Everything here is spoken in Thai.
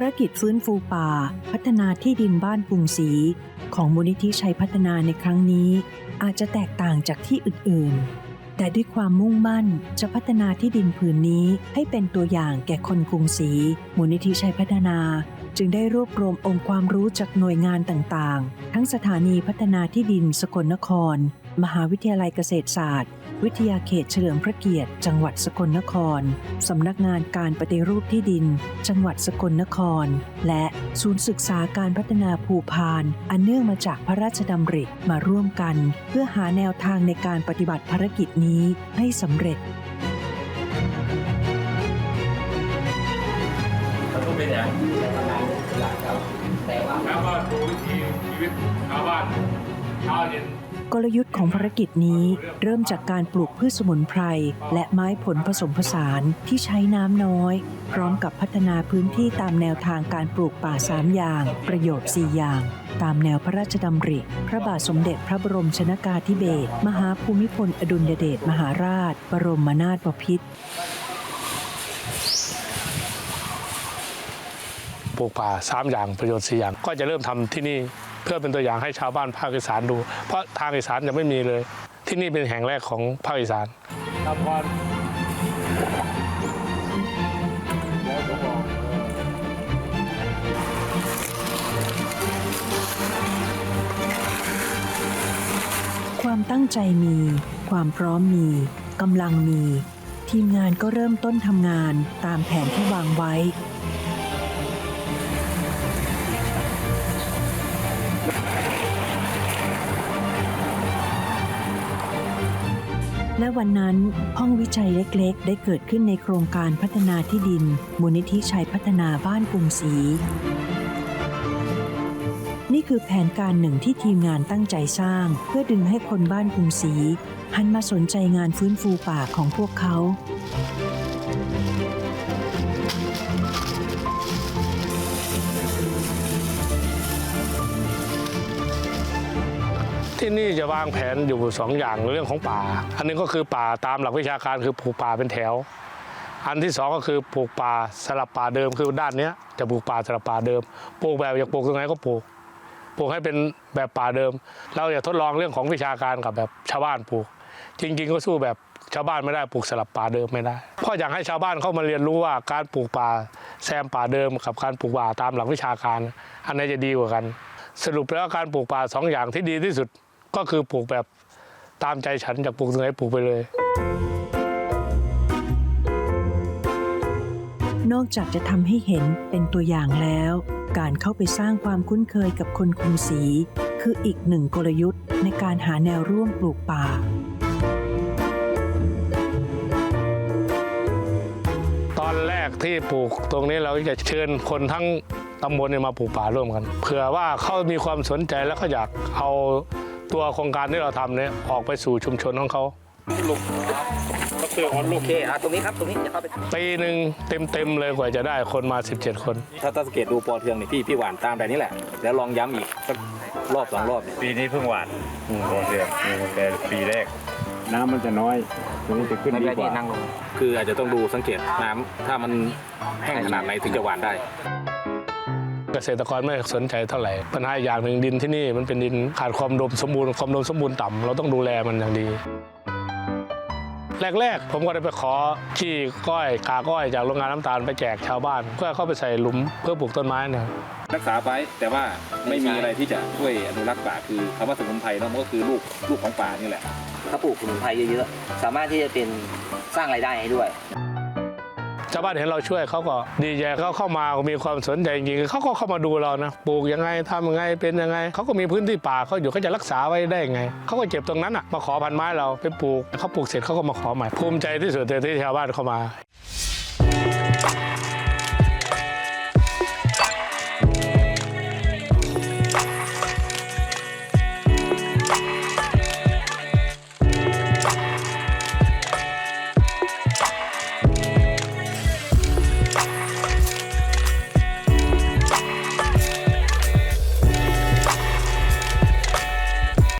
ารกิจฟื้นฟูป่า พัฒนาที่ดินบ้านกรุงศรีของมูลนิธิชัยพัฒนาในครั้งนี้ อาจจะแตกต่างจากที่อื่นๆ แต่ด้วยความมุ่งมั่นจะพัฒนาที่ดินผืนนี้ให้เป็นตัวอย่างแก่คนกรุงศรีมูลนิธิชัยพัฒนา จึงได้รวบรวมองค์ความรู้จากหน่วยงานต่างๆ ทั้งสถานีพัฒนาที่ดินสกลนคร มหาวิทยาลัยเกษตรศาสตร์ วิทยาเขตเฉลิมพระเกียรติ จังหวัดสกลนคร สำนักงานการปฏิรูปที่ดิน จังหวัดสกลนคร และศูนย์ศึกษาการพัฒนาภูพาน อันเนื่องมาจากพระราชดำริมาร่วมกัน เพื่อหาแนวทางในการปฏิบัติภารกิจนี้ให้สำเร็จมันก็เป็นอย่างแล้วก็ดูวิถีชีวิตชาวบ้านเช้าเย็น กลยุทธ์ของภารกิจนี้เริ่มจากการปลูกพืชสมุนไพร และไม้ผลผสมผสานที่ใช้น้ำน้อย พร้อมกับพัฒนาพื้นที่ตามแนวทางการปลูกป่าสามอย่าง ประโยชน์4อย่าง ตามแนวพระราชดำริ พระบาทสมเด็จพระบรมชนากาธิเบศรมหาภูมิพลอดุลยเดชมหาราช บรมนาถบพิตรปลูกป่าสามอย่างประโยชน์สี่อย่าง ก็จะเริ่มทำที่นี่ เพื่อเป็นตัวอย่างให้ชาวบ้านภาคอีสานดู เพราะทางอีสานยังไม่มีเลย ที่นี่เป็นแห่งแรกของภาคอีสานทำก่อนแล้วก็บอกความตั้งใจมี ความพร้อมมี กำลังมี ทีมงานก็เริ่มต้นทำงานตามแผนที่วางไว้ และวันนั้นห้องวิจัยเล็กๆ ได้เกิดขึ้นในโครงการพัฒนาที่ดิน มูลนิธิชัยพัฒนาบ้านกรุงศรีนี่คือแผนการหนึ่งที่ทีมงานตั้งใจสร้าง เพื่อดึงให้คนบ้านกรุงศรีหันมาสนใจงานฟื้นฟูป่าของพวกเขา ที่นี่จะวางแผนอยู่สองอย่างเรื่องของป่า อันหนึงก็คือป่าตามหลักวิชาการคือปลูกป่าเป็นแถว อันที่สองก็คือปลูกป่าสลับป่าเดิมคือด้านเนี้ยจะปลูกป่าสลับป่าเดิมปลูกแบบอยากปลูกตรงไหนก็ปลูกปลูกให้เป็นแบบป่าเดิม เราอยากทดลองเรื่องของวิชาการกับแบบชาวบ้านปลูก จริง ๆ ก็สู้แบบชาวบ้านไม่ได้ปลูกสลับป่าเดิมไม่ได้เพราะอยากให้ชาวบ้านเข้ามาเรียนรู้ว่าการปลูกป่าแซมป่าเดิม กับการปลูกป่าตามหลักวิชาการ อันไหนจะดีกว่ากัน สรุปแล้วการปลูกป่าสองอย่างที่ดีที่สุด ก็คือปลูกแบบตามใจฉันอยากปลูกตรงไหนปลูกไปเลย นอกจากจะทำให้เห็นเป็นตัวอย่างแล้ว การเข้าไปสร้างความคุ้นเคยกับคนกรุงศรีคืออีกหนึ่งกลยุทธ์ในการหาแนวร่วมปลูกป่าตอนแรกที่ปลูกตรงนี้เราจะเชิญคนทั้งตำบลมาปลูกป่าร่วมกันเผื่อว่าเขามีความสนใจแล้วก็อยากเอา ตัวโครงการที่เราทำเนี่ยออกไปสู่ชุมชนของเขาลูกก็คือออนลูโอกเคอะตรงนี้ครับตรงนี้จะเข้าไปปีหนึ่งเต็มๆเลยกว่าจะได้คนมา 17 คน ถ้าถ้าสังเกตดูปอเทืองนี่พี่พี่หวานตามแบบนี้แหละ แล้วลองย้ำอีกสักรอบสองรอบเนี่ยปีนี้เพิ่งหวานโอเคแต่ปีแรก น้ำมันจะน้อยตัวนี้จะขึ้นไม่ดีเป็นไรกพี่ว่า นั่งลง คืออาจจะต้องดูสังเกตน้ำถ้ามันแห้งขนาดไหนถึงจะหวานได้ เกษตรกรไม่สนใจเท่าไหร่ปัญหาอีกอย่างหนึ่งดินที่นี่มันเป็นดินขาดความอุดมสมบูรณ์ความอุดมสมบูรณ์ต่ำเราต้องดูแลมันอย่างดี แรกๆ ผมก็ได้ไปขอขี้ก้อยกาก้อยจากโรงงานน้ำตาลไปแจกชาวบ้านเพื่อเข้าไปใส่หลุมเพื่อปลูกต้นไม้นะรักษาไปแต่ว่าไม่มีอะไรที่จะช่วยอนุรักษ์ป่าคือคำว่าสมุนไพรเนาะมันก็คือลูกลูกของป่านี่แหละถ้าปลูกสมุนไพรเยอะๆสามารถที่จะเป็นสร้างรายได้ให้ด้วย ชาวบ้านเห็นเราช่วยเขาก็ดีใจเขาเข้ามามีความสนใจจริงๆเขาก็เข้ามาดูเรานะปลูกยังไงทำยังไงเป็นยังไงเขาก็มีพื้นที่ป่าเขาอยู่เขาจะรักษาไว้ได้ยังไงเขาก็เก็บตรงนั้นอะมาขอพันไม้เราไปปลูกเขาปลูกเสร็จเขาก็มาขอใหม่ภูมิใจที่สุดเลยที่ชาวบ้านเข้ามา